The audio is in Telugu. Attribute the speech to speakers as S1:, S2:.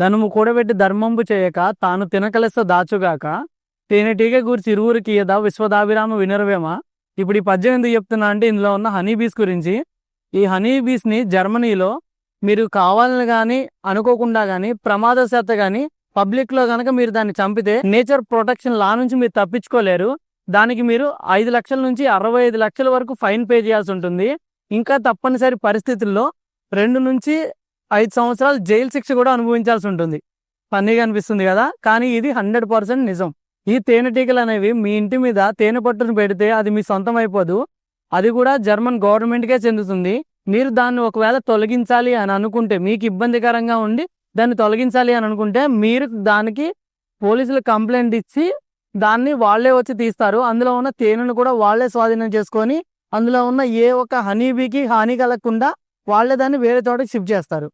S1: ధనము కూడబెట్టి ధర్మంబు చేయక తాను తినకలెస్త దాచుగాక తేనెటీగ గురించి ఇరువురికి ఏదా విశ్వదాభిరామ వినరవేమ? ఇప్పుడు ఈ పద్యం ఎందుకు చెప్తున్నా అంటే ఇందులో ఉన్న హనీ బీస్ గురించి. ఈ హనీ బీస్ని జర్మనీలో మీరు కావాలని కానీ అనుకోకుండా కానీ ప్రమాదశాత కానీ పబ్లిక్లో కనుక మీరు దాన్ని చంపితే నేచర్ ప్రొటెక్షన్ లా నుంచి మీరు తప్పించుకోలేరు. దానికి మీరు ఐదు లక్షల నుంచి అరవై ఐదు లక్షల వరకు ఫైన్ పే చేయాల్సి ఉంటుంది. ఇంకా తప్పనిసరి పరిస్థితుల్లో రెండు నుంచి ఐదు సంవత్సరాలు జైలు శిక్ష కూడా అనుభవించాల్సి ఉంటుంది. ఫన్నీగా అనిపిస్తుంది కదా? కానీ ఇది హండ్రెడ్ పర్సెంట్ నిజం. ఈ తేనెటీగలు అనేవి మీ ఇంటి మీద తేనె పట్టును పెడితే అది మీ సొంతం అయిపోదు. అది కూడా జర్మన్ గవర్నమెంట్కే చెందుతుంది. మీరు దాన్ని ఒకవేళ తొలగించాలి అని అనుకుంటే మీకు ఇబ్బందికరంగా ఉండి దాన్ని తొలగించాలి అని అనుకుంటే మీరు దానికి పోలీసులు కంప్లైంట్ ఇచ్చి దాన్ని వాళ్ళే వచ్చి తీస్తారు. అందులో ఉన్న తేనెను కూడా వాళ్ళే స్వాధీనం చేసుకొని అందులో ఉన్న ఏ ఒక్క హనీబీకి హాని కలగకుండా వాళ్ళ దాన్ని వేరే చోటకి షిఫ్ట్ చేస్తారు.